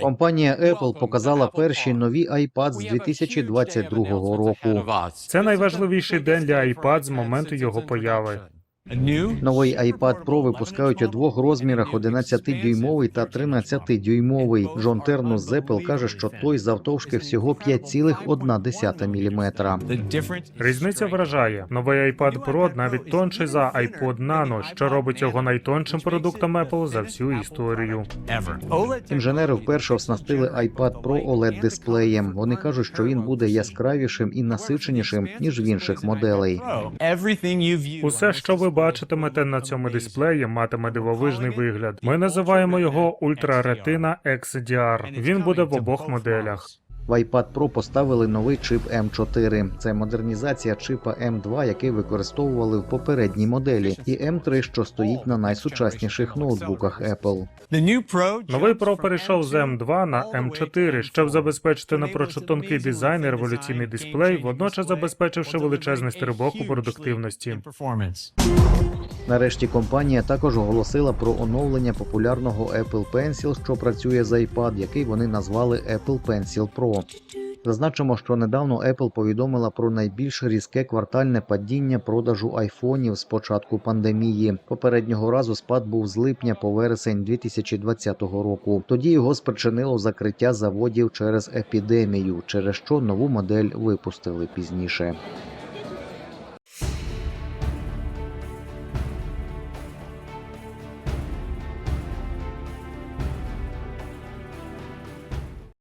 Компанія Apple показала перші нові iPad з 2022 року. Це найважливіший день для iPad з моменту його появи. Новий iPad Pro випускають у двох розмірах: 11-дюймовий та 13-дюймовий. Джон Тернус з Apple каже, що той завтовшки всього 5,1 мм. Різниця вражає. Новий iPad Pro навіть тонший за iPod Nano, що робить його найтоншим продуктом Apple за всю історію. Інженери вперше оснастили iPad Pro oled дисплеєм. Вони кажуть, що він буде яскравішим і насиченішим ніж в інших моделей. Усе, що ви бачитимете на цьому дисплеї, матиме дивовижний вигляд. Ми називаємо його Ultra Retina XDR. Він буде в обох моделях. В iPad Pro поставили новий чип M4. Це модернізація чипа M2, який використовували в попередній моделі, і M3, що стоїть на найсучасніших ноутбуках Apple. Новий Pro перейшов з M2 на M4, щоб забезпечити напрочуд тонкий дизайн і революційний дисплей, водночас забезпечивши величезний стрибок у продуктивності. Нарешті компанія також оголосила про оновлення популярного Apple Pencil, що працює з iPad, який вони назвали Apple Pencil Pro. Зазначимо, що недавно Apple повідомила про найбільш різке квартальне падіння продажу айфонів з початку пандемії. Попереднього разу спад був з липня по вересень 2020 року. Тоді його спричинило закриття заводів через епідемію, через що нову модель випустили пізніше.